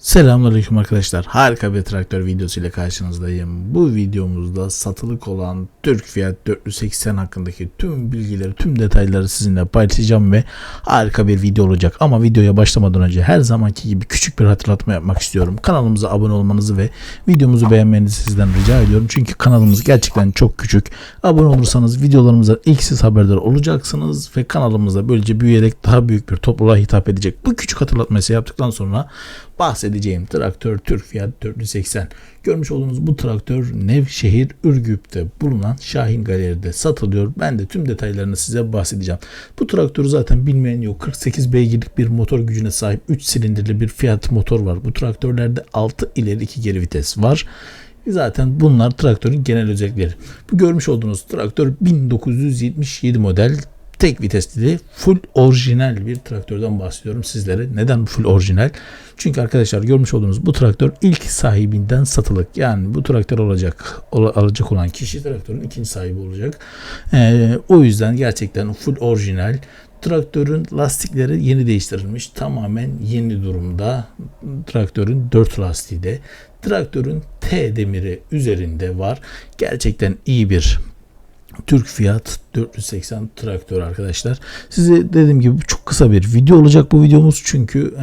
Selamünaleyküm arkadaşlar. Harika bir traktör videosu ile karşınızdayım. Bu videomuzda satılık olan Türk Fiat 480 hakkındaki tüm bilgileri, tüm detayları sizinle paylaşacağım ve harika bir video olacak. Ama videoya başlamadan önce her zamanki gibi küçük bir hatırlatma yapmak istiyorum. Kanalımıza abone olmanızı ve videomuzu beğenmenizi sizden rica ediyorum. Çünkü kanalımız gerçekten çok küçük. Abone olursanız videolarımızdan ilk siz haberdar olacaksınız ve kanalımızda böylece büyüyerek daha büyük bir topluluğa hitap edecek. Bu küçük hatırlatmayı yaptıktan sonra bahsedeceğim traktör Türk Fiat 480. Görmüş olduğunuz bu traktör Nevşehir Ürgüp'te bulunan Şahin Galeri'de satılıyor. Ben de tüm detaylarını size bahsedeceğim. Bu traktörü zaten bilmeyen yok. 48 beygirlik bir motor gücüne sahip 3 silindirli bir Fiat motor var. Bu traktörlerde 6 ileri 2 geri vites var. Zaten bunlar traktörün genel özellikleri. Bu görmüş olduğunuz traktör 1977 model tek vitesli full orijinal bir traktörden bahsediyorum sizlere. Neden full orijinal? Çünkü arkadaşlar görmüş olduğunuz bu traktör ilk sahibinden satılık. Yani bu traktör olacak alacak olan kişi traktörün ikinci sahibi olacak. Ee, o yüzden gerçekten full orijinal. Traktörün lastikleri yeni değiştirilmiş. Tamamen yeni durumda. Traktörün 4 lastiği de. Traktörün T demiri üzerinde var. Gerçekten iyi bir Türk Fiat 480 traktör arkadaşlar. Size dediğim gibi çok kısa bir video olacak bu videomuz çünkü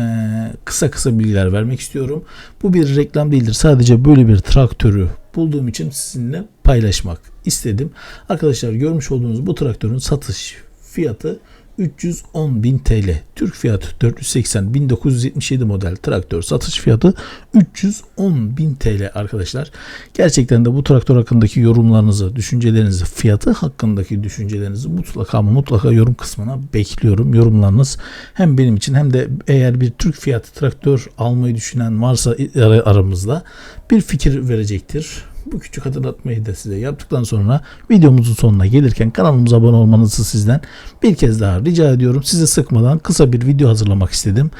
kısa kısa bilgiler vermek istiyorum. Bu bir reklam değildir. Sadece böyle bir traktörü bulduğum için sizinle paylaşmak istedim. Arkadaşlar görmüş olduğunuz bu traktörün satış fiyatı 310.000 TL. Türk fiyatı 480 1977 model traktör satış fiyatı 310.000 TL arkadaşlar. Gerçekten de bu traktör hakkındaki yorumlarınızı, düşüncelerinizi, fiyatı hakkındaki düşüncelerinizi mutlaka ama mutlaka yorum kısmına bekliyorum. Yorumlarınız hem benim için hem de eğer bir Türk fiyatı traktör almayı düşünen varsa aramızda bir fikir verecektir. Bu küçük hatırlatmayı da size yaptıktan sonra videomuzun sonuna gelirken kanalımıza abone olmanızı sizden bir kez daha rica ediyorum. Sizi sıkmadan kısa bir video hazırlamak istedim.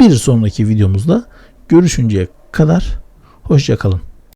Bir sonraki videomuzda görüşünceye kadar hoşçakalın.